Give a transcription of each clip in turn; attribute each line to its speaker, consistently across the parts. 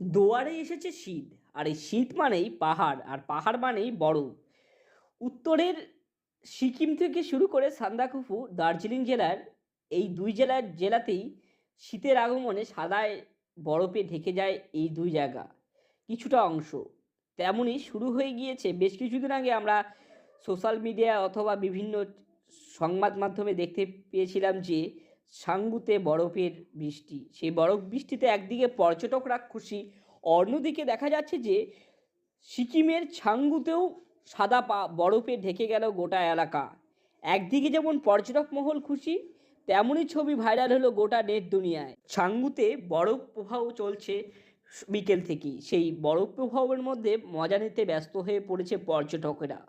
Speaker 1: দুয়ারে এসেছে শীত, আর এই শীত মানেই পাহাড়, আর পাহাড় মানেই বরফ। উত্তরের সিকিম থেকে শুরু করে সান্দাকুফু, দার্জিলিং জেলার এই দুই জেলার জেলাতেই শীতের আগমনে সাদায় বরফে ঢেকে যায় এই দুই জায়গা, কিছুটা অংশ। তেমনই শুরু হয়ে গিয়েছে, বেশ কিছুদিন আগে আমরা সোশ্যাল মিডিয়া অথবা বিভিন্ন সংবাদ মাধ্যমে দেখতে পেয়েছিলাম যে সাঙ্গুতে বরফের বৃষ্টি। সেই বরফ বৃষ্টিতে একদিকে পর্যটকরা খুশি, অন্যদিকে দেখা যাচ্ছে যে সিকিমের ছাঙ্গুতেও সাদা পা, বরফে ঢেকে গেল গোটা এলাকা। একদিকে যেমন পর্যটক মহল খুশি, তেমনই ছবি ভাইরাল হলো গোটা নেট দুনিয়ায়। ছাঙ্গুতে বরফ প্রবাহ চলছে বিকেল থেকেই। সেই বরফ প্রবাহের মধ্যে মজা নিতে ব্যস্ত হয়ে পড়েছে পর্যটকেরা।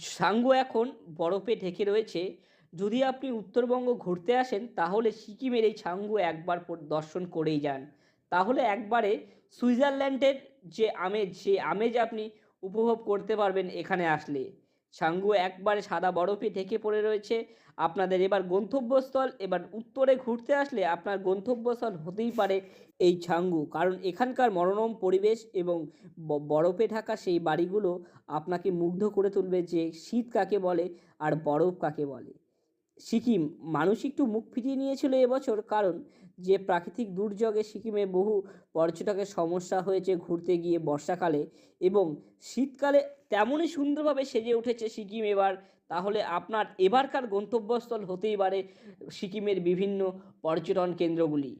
Speaker 1: সাঙ্গু এখন বরফে ঢেকে রয়েছে যদি আপনি উত্তরবঙ্গ ঘুরতে আসেন, তাহলে সিকিমের এই ছাঙ্গু একবার দর্শন করেই যান। তাহলে একবারে সুইজারল্যান্ডের যে আমেজ, সেই আমেজ আপনি উপভোগ করতে পারবেন এখানে আসলে। ছাঙ্গু একবারে সাদা বরফে ঢেকে পড়ে রয়েছে। আপনাদের এবার গন্তব্যস্থল, এবার উত্তরে ঘুরতে আসলে আপনার গন্তব্যস্থল হতেই পারে এই ছাঙ্গু। কারণ এখানকার মনোরম পরিবেশ এবং বরফে ঢাকা সেই বাড়িগুলো আপনাকে মুগ্ধ করে তুলবে যে শীত কাকে বলে আর বরফ কাকে বলে। সিকিম মানুষ একটু মুখ ফিরিয়ে নিয়েছিল এবছর কারণ যে প্রাকৃতিক দুর্যোগে সিকিমে বহু পর্যটকের সমস্যা হয়েছে ঘুরতে গিয়ে বর্ষাকালে এবং শীতকালে তেমনই সুন্দরভাবে সেজে উঠেছে সিকিম এবার। তাহলে আপনার এবারকার গন্তব্যস্থল হতেই পারে সিকিমের বিভিন্ন পর্যটন কেন্দ্রগুলি।